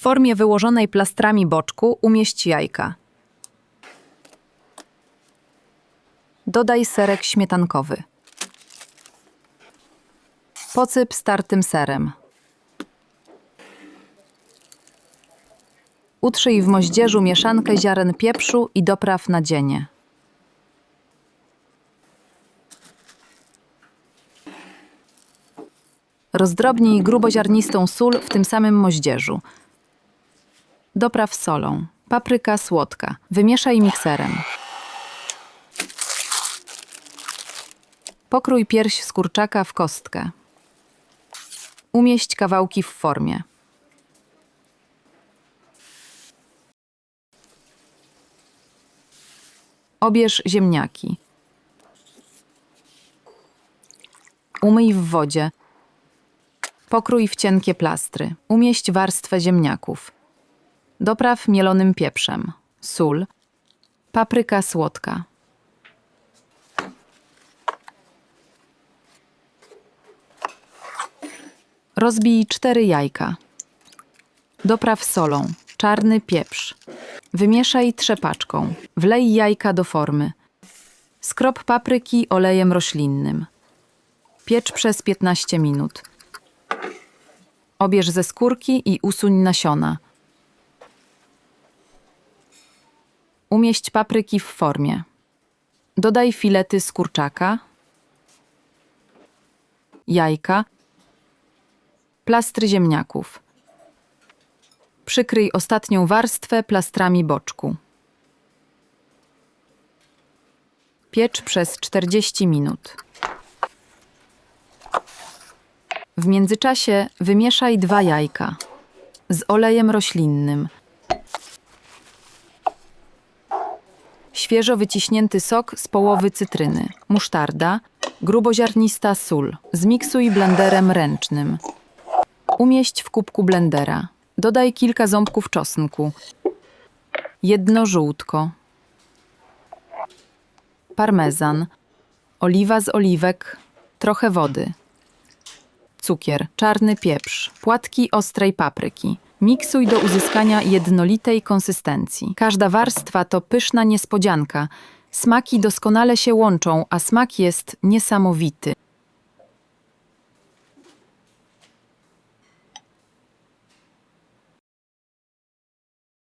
formie wyłożonej plastrami boczku umieść jajka. Dodaj serek śmietankowy. Posyp startym serem. Utrzyj w moździerzu mieszankę ziaren pieprzu i dopraw na dzienie. Rozdrobnij gruboziarnistą sól w tym samym moździerzu. Dopraw solą. Papryka słodka. Wymieszaj mikserem. Pokrój pierś z kurczaka w kostkę. Umieść kawałki w formie. Obierz ziemniaki. Umyj w wodzie. Pokrój w cienkie plastry. Umieść warstwę ziemniaków. Dopraw mielonym pieprzem. Sól. Papryka słodka. Rozbij cztery jajka. Dopraw solą. Czarny pieprz. Wymieszaj trzepaczką. Wlej jajka do formy. Skrop papryki olejem roślinnym. Piecz przez 15 minut. Obierz ze skórki i usuń nasiona. Umieść papryki w formie. Dodaj filety z kurczaka, jajka, plastry ziemniaków. Przykryj ostatnią warstwę plastrami boczku. Piecz przez 40 minut. W międzyczasie wymieszaj dwa jajka z olejem roślinnym. Świeżo wyciśnięty sok z połowy cytryny, musztarda, gruboziarnista sól. Zmiksuj blenderem ręcznym. Umieść w kubku blendera. Dodaj kilka ząbków czosnku. Jedno żółtko. Parmezan. Oliwa z oliwek. Trochę wody cukier, czarny pieprz, płatki ostrej papryki. Miksuj do uzyskania jednolitej konsystencji. Każda warstwa to pyszna niespodzianka. Smaki doskonale się łączą, a smak jest niesamowity.